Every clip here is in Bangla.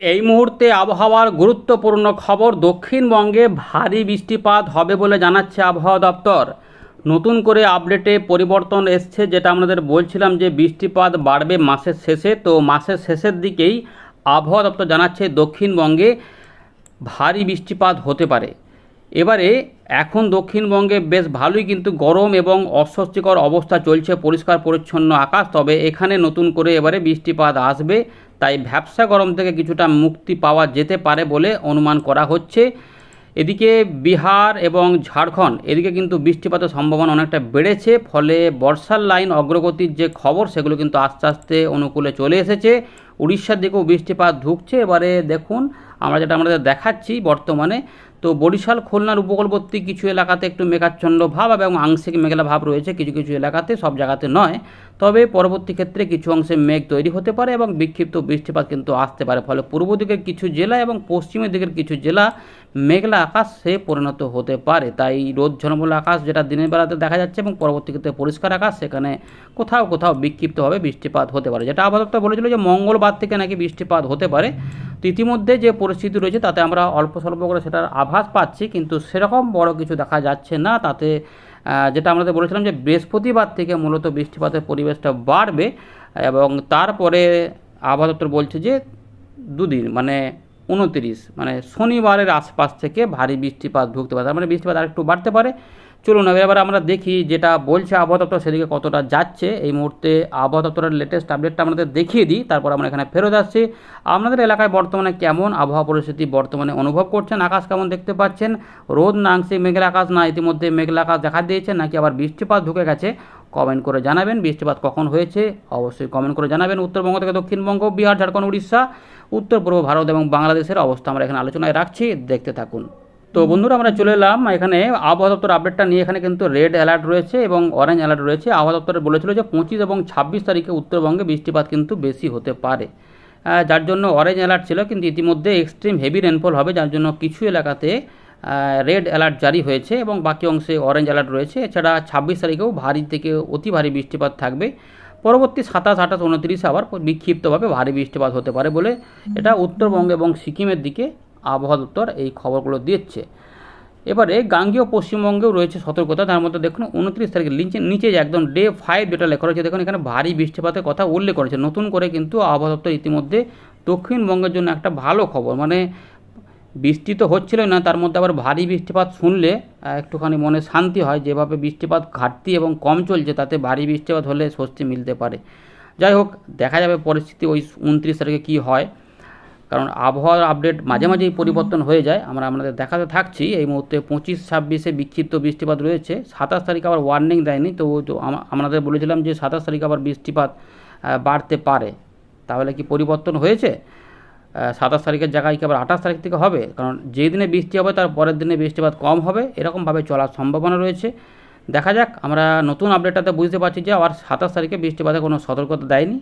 এই মুহূর্তে আবহাওয়ার গুরুত্বপূর্ণ খবর দক্ষিণবঙ্গে ভারী বৃষ্টিপাত হবে বলে জানাচ্ছে আবহাওয়া দপ্তর। নতুন করে আপডেটে পরিবর্তন এসছে যেটা আমাদের বলছিলাম যে বৃষ্টিপাত বাড়বে মাসের শেষে। তো মাসের শেষের দিকেই আবহাওয়া দপ্তর জানাচ্ছে দক্ষিণবঙ্গে ভারী বৃষ্টিপাত হতে পারে। এবারে এখন দক্ষিণবঙ্গে বেশ ভালোই কিন্তু গরম এবং অস্বস্তিকর অবস্থা চলছে, পরিষ্কার পরিচ্ছন্ন আকাশ। তবে এখানে নতুন করে এবারে বৃষ্টিপাত আসবে। তাই ভ্যাবসা গরম থেকে কিছুটা মুক্তি পাওয়া যেতে পারে বলে অনুমান করা হচ্ছে। এদিকে বিহার এবং ঝাড়খণ্ড, এদিকে কিন্তু বৃষ্টিপাতের সম্ভাবনা অনেকটা বেড়েছে, ফলে বর্ষার লাইন অগ্রগতির যে খবর, সেগুলো কিন্তু আস্তে আস্তে অনুকূলে চলে এসেছে। উড়িষ্যার দিকেও বৃষ্টিপাত ঢুকছে। এবারে দেখুন, আমরা যেটা আমাদের দেখাচ্ছি বর্তমানে তো বরিশাল, খুলনার উপকূলবর্তী কিছু এলাকাতে একটু মেঘাচ্ছন্ন ভাব এবং আংশিক মেঘলা ভাব রয়েছে কিছু কিছু এলাকাতে, সব জায়গাতে নয়। তবে পরবর্তী ক্ষেত্রে কিছু অংশে মেঘ তৈরি হতে পারে এবং বিক্ষিপ্ত বৃষ্টিপাত কিন্তু আসতে পারে। ফলে পূর্ব দিকের কিছু জেলা এবং পশ্চিমের দিকের কিছু জেলা মেঘলা আকাশে পরিণত হতে পারে। তাই রোদ, ঝলমল আকাশ যেটা দিনের বেলাতে দেখা যাচ্ছে এবং পরবর্তী ক্ষেত্রে পরিষ্কার আকাশ, সেখানে কোথাও কোথাও বিক্ষিপ্তভাবে বৃষ্টিপাত হতে পারে। যেটা আবহাওয়া বলেছিল যে মঙ্গলবার থেকে নাকি বৃষ্টিপাত হতে পারে। তো ইতিমধ্যে যে পরিস্থিতি রয়েছে তাতে আমরা অল্প স্বল্প করে সেটার আভাস পাচ্ছি, কিন্তু সেরকম বড় কিছু দেখা যাচ্ছে না। তাতে যেটা আমরা বলেছিলাম যে বৃহস্পতিবার থেকে মূলত বৃষ্টিপাতের পরিবেশটা বাড়বে এবং তারপরে আবহাওয়া দপ্তর বলছে যে দুদিন মানে উনতিরিশ মানে শনিবারের আশপাশ থেকে ভারী বৃষ্টিপাত ঢুকতে পারে। তার মানে বৃষ্টিপাত আর একটু বাড়তে পারে। চলুন, এবার আমরা দেখি যেটা বলছে আবহাওয়া দপ্তর, সেদিকে কতটা যাচ্ছে। এই মুহূর্তে আবহাওয়া দপ্তরের লেটেস্ট আপডেটটা আমাদের দেখিয়ে দিই, তারপর আমরা এখানে ফেরত আসছি। আপনাদের এলাকায় বর্তমানে কেমন আবহাওয়া পরিস্থিতি বর্তমানে অনুভব করছেন? আকাশ কেমন দেখতে পাচ্ছেন? রোদ না আংশিক মেঘলা আকাশ না, ইতিমধ্যে মেঘলা আকাশ দেখা দিয়েছে, নাকি আবার বৃষ্টিপাত ঢুকে গেছে? কমেন্ট করে জানাবেন, বৃষ্টিপাত কখন হয়েছে? অবশ্যই কমেন্ট করে জানাবেন। উত্তরবঙ্গ থেকে দক্ষিণবঙ্গ, বিহার, ঝাড়খণ্ড, উড়িষ্যা উত্তর পূর্ব ভারত এবং বাংলাদেশের অবস্থা আমরা এখানে আলোচনায় রাখছি। দেখতে থাকুন। তো বন্ধুরা আমরা চলে এলাম এখানে আবহাওয়া দপ্তর আপডেটটা নিয়ে। এখানে কিন্তু রেড অ্যালার্ট রয়েছে এবং অরেঞ্জ অ্যালার্ট রয়েছে। আবহাওয়া দপ্তরে বলেছিল যে পঁচিশ এবং ছাব্বিশ তারিখে উত্তরবঙ্গে বৃষ্টিপাত কিন্তু বেশি হতে পারে। যার জন্য অরেঞ্জ অ্যালার্ট ছিল কিন্তু ইতিমধ্যে এক্সট্রিম হেভি রেনফল হবে যার জন্য কিছু এলাকাতে রেড অ্যালার্ট জারি হয়েছে এবং বাকি অংশে অরেঞ্জ অ্যালার্ট রয়েছে। এছাড়া ছাব্বিশ তারিখেও ভারী থেকে অতি ভারী বৃষ্টিপাত থাকবে। পরবর্তী সাতাশ আঠাশ উনত্রিশে আবার বিক্ষিপ্তভাবে ভারী বৃষ্টিপাত হতে পারে বলে এটা উত্তরবঙ্গ এবং সিকিমের দিকে আবহাওয়া দপ্তর এই খবরগুলো দিচ্ছে। এবারে গাঙ্গীয় পশ্চিমবঙ্গেও রয়েছে সতর্কতা। তার মধ্যে দেখুন, উনত্রিশ তারিখে নিচে নিচে একদম ডে ফাইভ যেটা লেখা রয়েছে, দেখুন, এখানে ভারী বৃষ্টিপাতের কথা উল্লেখ করেছে নতুন করে কিন্তু আবহাওয়া দপ্তর ইতিমধ্যে দক্ষিণবঙ্গের জন্য একটা ভালো খবর। মানে বৃষ্টি তো হচ্ছিল না, তার মধ্যে আবার ভারী বৃষ্টিপাত শুনলে একটুখানি মনে শান্তি হয় যেভাবে বৃষ্টিপাত ঘাটতি এবং কম চলছে, তাতে ভারী বৃষ্টিপাত হলে স্বস্তি মিলতে পারে। যাই হোক, দেখা যাবে পরিস্থিতি ওই উনত্রিশ তারিখে কী হয়। কারণ আবহাওয়ার আপডেট মাঝে মাঝেই পরিবর্তন হয়ে যায়। আমরা আপনাদের দেখাতে থাকছি এই মুহূর্তে পঁচিশ ছাব্বিশে বিক্ষিপ্ত বৃষ্টিপাত রয়েছে। সাতাশ তারিখ আবার ওয়ার্নিং দেয়নি তো তো আম- আপনাদের বলেছিলাম যে সাতাশ তারিখ আবার বৃষ্টিপাত বাড়তে পারে। তাহলে কি পরিবর্তন হয়েছে? সাতাশ তারিখের জায়গায় কি আবার আঠাশ তারিখ থেকে হবে? কারণ যেই দিনে বৃষ্টি হবে তার পরের দিনে বৃষ্টিপাত কম হবে। এরকমভাবে চলার সম্ভাবনা রয়েছে। দেখা যাক আমরা নতুন আপডেটটাতে বুঝতে পারছি যে আবার সাতাশ তারিখে বৃষ্টিপাতে কোনো সতর্কতা দেয়নি।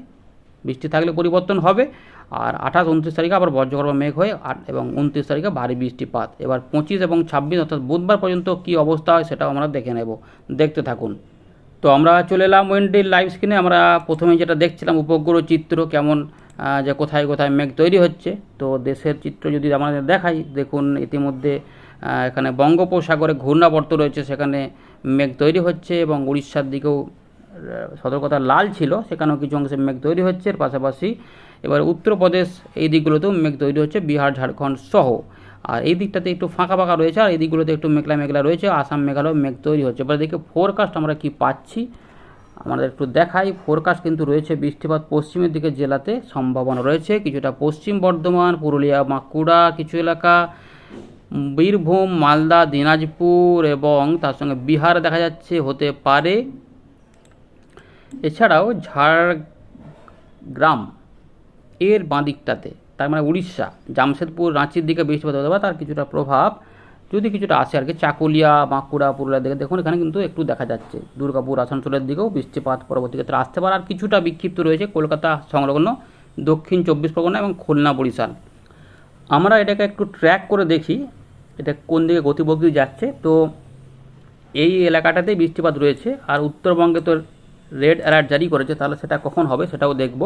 বৃষ্টি থাকলে পরিবর্তন হবে। আর আঠাশ, উনত্রিশ তারিখে আবার বজ্রগর্ভ মেঘ হয়ে আট এবং উনত্রিশ তারিখে ভারী বৃষ্টিপাত। এবার পঁচিশ এবং ছাব্বিশ, অর্থাৎ বুধবার পর্যন্ত কী অবস্থা হয় সেটাও আমরা দেখে নেব। দেখতে থাকুন। তো আমরা চলে এলাম ওয়েন্ডির লাইভ স্ক্রিনে। আমরা প্রথমে যেটা দেখছিলাম উপগ্রহ চিত্র, কেমন যে কোথায় কোথায় মেঘ তৈরি হচ্ছে। তো দেশের চিত্র যদি আমাদের দেখাই, দেখুন ইতিমধ্যে এখানে বঙ্গোপসাগরে ঘূর্ণাবর্ত রয়েছে, সেখানে মেঘ তৈরি হচ্ছে এবং উড়িষ্যার দিকেও সতর্কতা লাল ছিল, সেখানেও কিছু অংশে মেঘ তৈরি হচ্ছে। এর পাশাপাশি এবার উত্তরপ্রদেশ, এই দিকগুলোতেও মেঘ তৈরি হচ্ছে, বিহার, ঝাড়খণ্ড সহ। আর এই দিকটাতে একটু ফাঁকা ফাঁকা রয়েছে, আর এই দিকগুলোতে একটু মেঘলা মেঘলা রয়েছে, আসাম মেঘালয় মেঘ তৈরি হচ্ছে। এবার দেখে ফোরকাস্ট আমরা কি পাচ্ছি। আমাদের একটু দেখাই ফোরকাস্ট কিন্তু রয়েছে বৃষ্টিপাত পশ্চিমের দিকে জেলাতে সম্ভাবনা রয়েছে। কিছুটা পশ্চিম বর্ধমান, পুরুলিয়া, বাঁকুড়া কিছু এলাকা, বীরভূম, মালদা, দিনাজপুর এবং তার সঙ্গে বিহার দেখা যাচ্ছে, হতে পারে। এছাড়াও ঝাড়গ্রাম এর বাঁ দিকটাতে, তার মানে উড়িষ্যা, জামশেদপুর, রাঁচির দিকে বৃষ্টিপাত হতে পারে তার কিছুটা প্রভাব, যদি কিছুটা আসে আর কি, চাকুলিয়া, বাঁকুড়া, পুরুলিয়ার দিকে, দেখুন এখানে কিন্তু একটু দেখা যাচ্ছে। দুর্গাপুর, আসানসোলের দিকেও বৃষ্টিপাত পরবর্তী ক্ষেত্রে আসতে পারে, আর কিছুটা বিক্ষিপ্ত রয়েছে কলকাতা সংলগ্ন, দক্ষিণ চব্বিশ পরগনা এবং খুলনা বরিশাল। আমরা এটাকে একটু ট্র্যাক করে দেখি, এটা কোন দিকে গতিবগ্তি যাচ্ছে। তো এই এলাকাটাতেই বৃষ্টিপাত রয়েছে, আর উত্তরবঙ্গে তো রেড অ্যালার্ট জারি করেছে, তাহলে সেটা কখন হবে সেটাও দেখব।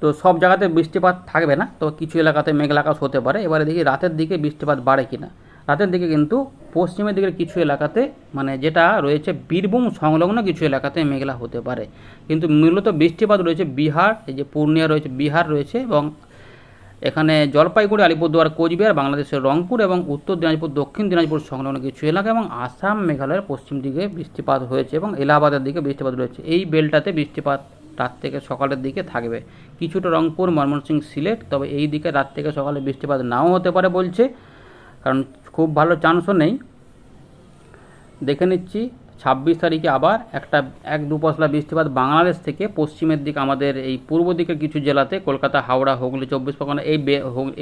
তো সব জায়গাতে বৃষ্টিপাত থাকবে না, তো কিছু এলাকাতে মেঘলা আকাশ হতে পারে। এবারে দেখি রাতের দিকে বৃষ্টিপাত বাড়ে কিনা। রাতের দিকে কিন্তু পশ্চিমের দিকের কিছু এলাকাতে মানে যেটা রয়েছে বীরভূম সংলগ্ন কিছু এলাকাতে মেঘলা হতে পারে। কিন্তু মূলত বৃষ্টিপাত রয়েছে বিহার, এই যে পূর্ণিয়া রয়েছে, বিহার রয়েছে এবং এখানে জলপাইগুড়ি, আলিপুরদুয়ার, কোচবিহার, বাংলাদেশের রংপুর এবং উত্তর দিনাজপুর, দক্ষিণ দিনাজপুর সংলগ্ন কিছু এলাকা এবং আসাম, মেঘালয়ের পশ্চিম দিকে বৃষ্টিপাত হয়েছে এবং এলাহাবাদের দিকে বৃষ্টিপাত রয়েছে। এই বেলটাতে বৃষ্টিপাত রাত থেকে সকালের দিকে থাকবে। কিছুটা রংপুর, ময়মনসিংহ, সিলেট, তবে এই দিকে রাত থেকে সকালে বৃষ্টিপাত নাও হতে পারে বলছে, কারণ খুব ভালো চান্সও নেই। দেখে নিচ্ছি। ছাব্বিশ তারিখে আবার একটা, এক দু পশলা বৃষ্টিপাত বাংলাদেশ থেকে পশ্চিমের দিক, আমাদের এই পূর্ব দিকের কিছু জেলাতে, কলকাতা, হাওড়া, হুগলি, চব্বিশ পরগনা, এই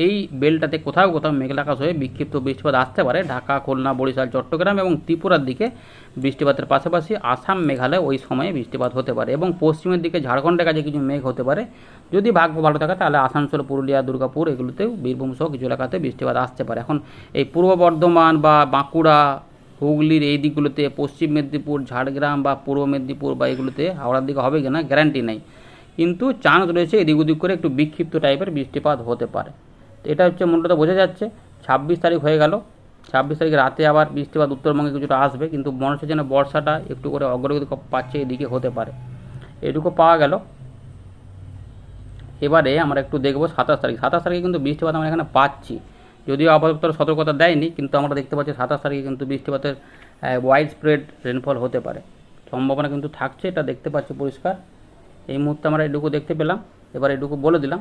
এই বেলটাতে কোথাও কোথাও মেঘলা আকাশ হয়ে বিক্ষিপ্ত বৃষ্টিপাত আসতে পারে। ঢাকা, খুলনা, বরিশাল, চট্টগ্রাম এবং ত্রিপুরার দিকে বৃষ্টিপাতের পাশাপাশি আসাম, মেঘালয় ওই সময়ে বৃষ্টিপাত হতে পারে এবং পশ্চিমের দিকে ঝাড়খণ্ডের কাছে কিছু মেঘ হতে পারে। যদি ভাগ্য ভালো থাকে, তাহলে আসানসোল, পুরুলিয়া, দুর্গাপুর এগুলোতেও বীরভূম সহ কিছু এলাকাতে বৃষ্টিপাত আসতে পারে। এখন এই পূর্ব বর্ধমান বা বাঁকুড়া হুগলির এই দিকগুলোতে, পশ্চিম মেদিনীপুর, ঝাড়গ্রাম বা পূর্ব মেদিনীপুর বা এগুলোতে হাওড়ার দিকে হবে কিনা গ্যারান্টি নেই। কিন্তু চান্স রয়েছে এদিক ওদিক করে একটু বিক্ষিপ্ত টাইপের বৃষ্টিপাত হতে পারে। তো এটা হচ্ছে মূলত বোঝা যাচ্ছে। ছাব্বিশ তারিখ হয়ে গেল। ছাব্বিশ তারিখ রাতে আবার বৃষ্টিপাত উত্তরবঙ্গে কিছুটা আসবে, কিন্তু মনে যেন বর্ষাটা একটু করে অগ্রগতি পাচ্ছে এদিকে হতে পারে। এটুকু পাওয়া গেল। এবারে আমরা একটু দেখব সাতাশ তারিখ। সাতাশ তারিখে কিন্তু বৃষ্টিপাত আমরা এখানে পাচ্ছি। যদিও আপাতত সতর্কতা দেয়নি, কিন্তু আমরা দেখতে পাচ্ছি সাতাশ তারিখে কিন্তু বৃষ্টিপাতের ওয়াইড স্প্রেড রেনফল হতে পারে। সম্ভাবনা কিন্তু থাকছে, এটা দেখতে পাচ্ছি পরিষ্কার। এই মুহূর্তে আমরা এটুকু দেখতে পেলাম, এবার এটুকু বলে দিলাম।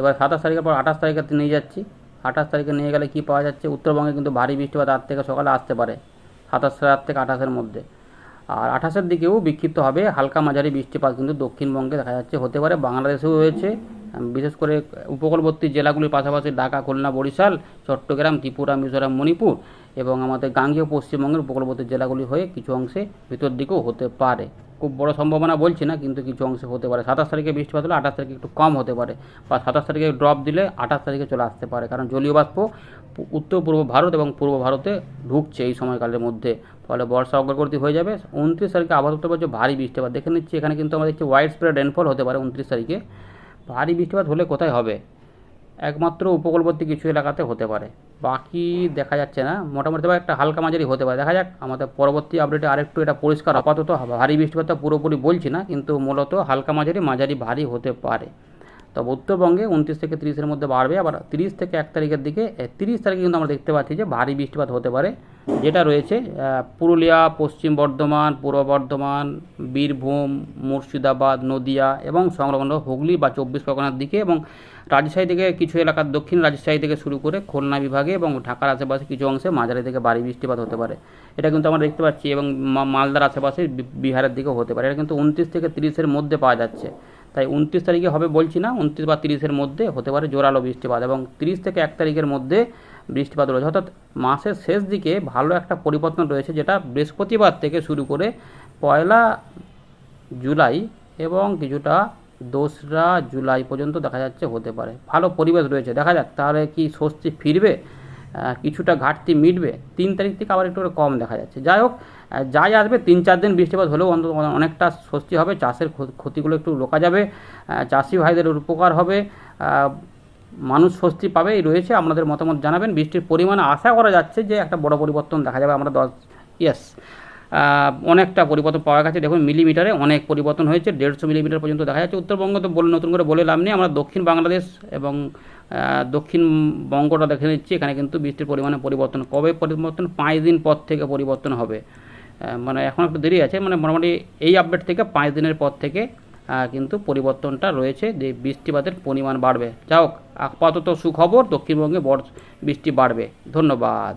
এবার সাতাশ তারিখের পর আঠাশ তারিখে নিয়ে যাচ্ছি। আঠাশ তারিখে নিয়ে গেলে কি পাওয়া যাচ্ছে? উত্তরবঙ্গে কিন্তু ভারী বৃষ্টিপাত রাত থেকে সকালে আসতে পারে, সাতাশ রাত থেকে আঠাশের মধ্যে। আর আঠাশের দিকেও বিক্ষিপ্ত হবে, হালকা মাঝারি বৃষ্টিপাত কিন্তু দক্ষিণবঙ্গে দেখা যাচ্ছে, হতে পারে বাংলাদেশেও হয়েছে। বিশেষ করে উপকূলবর্তী জেলাগুলির পাশাপাশি ঢাকা, খুলনা, বরিশাল, চট্টগ্রাম, ত্রিপুরা, মিজোরাম, মণিপুর এবং আমাদের গাঙ্গেয় পশ্চিমবঙ্গের উপকূলবর্তী জেলাগুলি হয়ে কিছু অংশে ভিতর দিকেও হতে পারে। খুব বড় সম্ভাবনা বলছি না, কিন্তু কিছু অংশে হতে পারে। সাতাশ তারিখে বৃষ্টিপাত হলে আঠাশ তারিখে একটু কম হতে পারে বা সাতাশ তারিখে ড্রপ দিলে আঠাশ তারিখে চলে আসতে পারে। কারণ জলীয় বাষ্প উত্তর পূর্ব ভারত এবং পূর্ব ভারতে ঢুকছে এই সময়কালের মধ্যে। ফলে বর্ষা অগ্রগতি হয়ে যাবে। উনত্রিশ তারিখে আপাতত বলছে ভারী বৃষ্টিপাত। দেখে নিচ্ছি, এখানে কিন্তু আমরা দেখছি ওয়াইড স্প্রেড রেনফল হতে পারে উনত্রিশ তারিখে। ভারী বৃষ্টিপাত হলে কোথায় হবে? একমাত্র উপকূলবর্তী কিছু এলাকাতে হতে পারে। বাকি দেখা যাচ্ছে না। মোটামুটি তবে একটা হালকা মাঝারি হতে পারে। দেখা যাক, আমাদের পরবর্তী আপডেটে আরেকটু এটা পরিষ্কার আপাতত ভারী বৃষ্টিপাতটা পুরোপুরি বলছি না, কিন্তু মূলত হালকা মাঝারি মাঝারি ভারী হতে পারে। তবে উত্তরবঙ্গে উনত্রিশ থেকে তিরিশের মধ্যে বাড়বে। আবার তিরিশ থেকে এক তারিখের দিকে তিরিশ তারিখে কিন্তু আমরা দেখতে পাচ্ছি যে ভারী বৃষ্টিপাত হতে পারে। যেটা রয়েছে পুরুলিয়া, পশ্চিম বর্ধমান, পূর্ব বর্ধমান, বীরভূম, মুর্শিদাবাদ, নদিয়া এবং সংলগ্ন হুগলি বা চব্বিশ পরগনার দিকে এবং রাজশাহী থেকে কিছু এলাকার দক্ষিণ রাজশাহী থেকে শুরু করে খুলনা বিভাগে এবং ঢাকার আশেপাশে কিছু অংশে মাঝারি থেকে ভারী বৃষ্টিপাত হতে পারে। এটা কিন্তু আমরা দেখতে পাচ্ছি এবং মালদার আশেপাশে বিহারের দিকেও হতে পারে। এটা কিন্তু উনত্রিশ থেকে তিরিশের মধ্যে পাওয়া যাচ্ছে। তাই উনত্রিশ তারিখে হবে বলছি না, উনত্রিশ বা তিরিশের মধ্যে হতে পারে জোরালো বৃষ্টিপাত এবং তিরিশ থেকে এক তারিখের মধ্যে বৃষ্টিপাত রয়েছে। অর্থাৎ মাসের শেষ দিকে ভালো একটা পরিবর্তন রয়েছে, যেটা বৃহস্পতিবার থেকে শুরু করে পয়লা জুলাই এবং কিছুটা দোসরা জুলাই পর্যন্ত দেখা যাচ্ছে হতে পারে। ভালো পরিবেশ রয়েছে। দেখা যাক, তাহলে কি স্বস্তি ফিরবে? কিছুটা ঘাটতি মিটবে? তিন তারিখ থেকে আবার একটু কম দেখা যাচ্ছে। যাই হোক যাই আসবে, তিন চার দিন বৃষ্টিপাত হলেও অন্তত অনেকটা স্বস্তি হবে। চাষের ক্ষতিগুলো একটু রোকা যাবে। চাষি ভাইদের উপকার হবে। মানুষ স্বস্তি পাবে এই রয়েছে আপনাদের মতামত জানাবেন। বৃষ্টির পরিমাণ আশা করা যাচ্ছে যে একটা বড় পরিবর্তন দেখা যাবে আমরা দশ ইয়েস অনেকটা পরিবর্তন পাওয়া গেছে। দেখুন মিলিমিটারে অনেক পরিবর্তন হয়েছে দেড়শো মিলিমিটার পর্যন্ত দেখা যাচ্ছে। উত্তরবঙ্গ তো বলে নতুন করে বলে লাভ নেই। আমরা দক্ষিণ বাংলাদেশ এবং আহ, দক্ষিণবঙ্গটা দেখে নিচ্ছি। এখানে কিন্তু বৃষ্টির পরিমাণে পরিবর্তন কবে পরিবর্তন? পাঁচ দিন পর থেকে পরিবর্তন হবে। মানে এখন একটু দেরি আছে। মানে মোটামুটি এই আপডেট থেকে পাঁচ দিনের পর থেকে কিন্তু পরিবর্তনটা রয়েছে যে বৃষ্টিপাতের পরিমাণ বাড়বে। যা হোক, আপাতত সুখবর, দক্ষিণবঙ্গে বর্ষ, বৃষ্টি বাড়বে। ধন্যবাদ।